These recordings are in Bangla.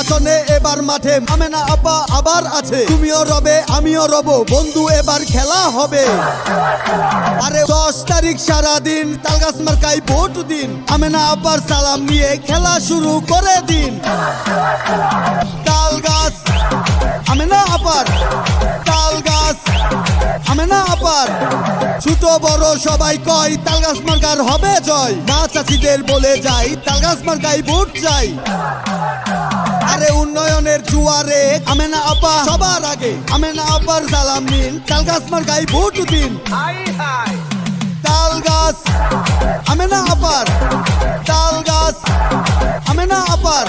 নির্বাচনে এবার মাঠে আমেনা আপা আবার আছে। তুমিও রবে, আমিও রব। বন্ধু, এবার খেলা হবে। আরে দশ তারিখ সারাদিন তালগাছ মার্কাই ভোট দিন। আমেনা আপার সালাম নিয়ে খেলা শুরু করে দিন। তাল গাছ আমেনা আপার। তাল গাছ আমেনা আপার। ছোট, বড় সবাই কয়, তালগাছ মার্কার হবে জয়। মা চাষিদের বলে যাই, তালগাছ মার্কাই ভোট চাই। আরে উন্নয়নের জুয়ারে। আমেনা আপা সবার আগে আমেনা আপার সালাম নিন। তালগাছ মার্কাই ভোট দিন। তাল গাছ আমেনা আপার। তাল গাছ আমেনা আপার।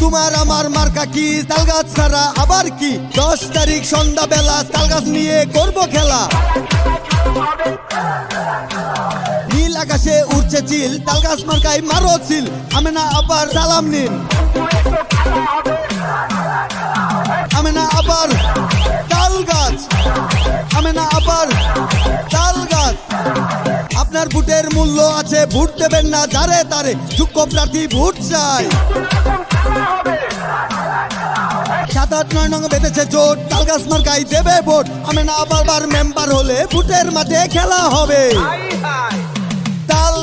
তোমার আমার মার্কা কি? তাল গাছ ছাড়া আবার কি? দশ তারিখ সন্ধ্যা বেলা তাল গাছ নিয়ে করব খেলা। নীল আকাশে উঠছে চিল। তাল গাছ মার্কাই মারো চিল। আমেনা আপার সালাম নিন। আমেনা আবার তাল গাছ। আমেনা আবার তাল গাছ। আপনার ভোটের মূল্য আছে, ভোট দেবেন না যারে তারে। যোগ্য প্রার্থী ভোট চাই। সাত আট নয় নং বেঁধেছে জোট তালগাছ মার্কাই দেবে ভোট। আমেনা আবার বার মেম্বার হলে ভোটের মাঠে খেলা হবে। তাল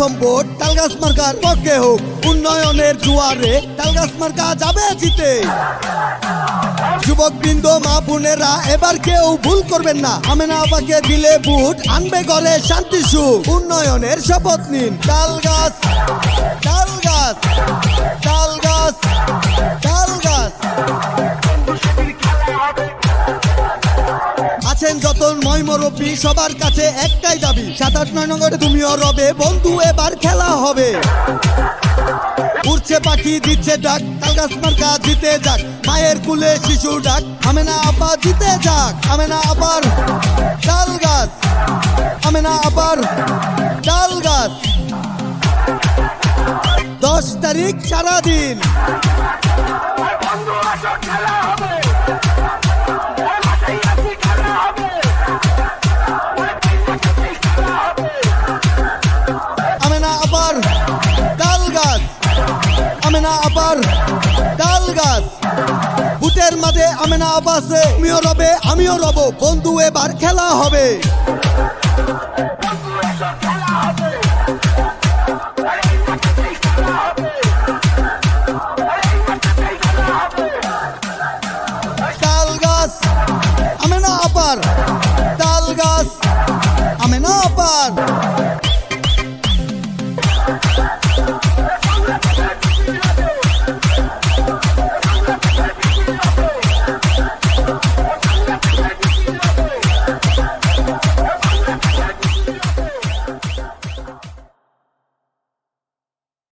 প্রথম ভোট তালগাছ মার্কার পক্ষে হোক। উন্নয়নের জুয়ারে তালগাছ মার্কা যাবে জিতে। যুবক বৃন্দ মা বোনেরা, এবার কেউ ভুল করবেন না। আমেনা আপাকে দিলে বুট আনবে ঘরে শান্তি সুখ। উন্নয়নের শপথ নিন। তাল গাছ আছেন যত ময় মুরব্বী সবার কাছে একটাই দাবি সাত আট নয় নগরে তুমিও রবে। বন্ধু, এবার খেলা হবে। উড়ছে পাখি, দিচ্ছে ডাক তালগাছ মার্কা জিতে যাক। মায়ের কুলে শিশু ডাক, আমেনা আপা জিতে যাক। আমেনা আবার ডাল গাছ, আমেনা আবার ডাল গাছ। দশ তারিখ সারাদিন। আমেনা আপার তাল গাছ। বুটের মাঝে আমেনা আপা আছে তুমিও রবে, আমিও রব। বন্ধু, এবার খেলা হবে। তাল গাছ, আমেনা আপার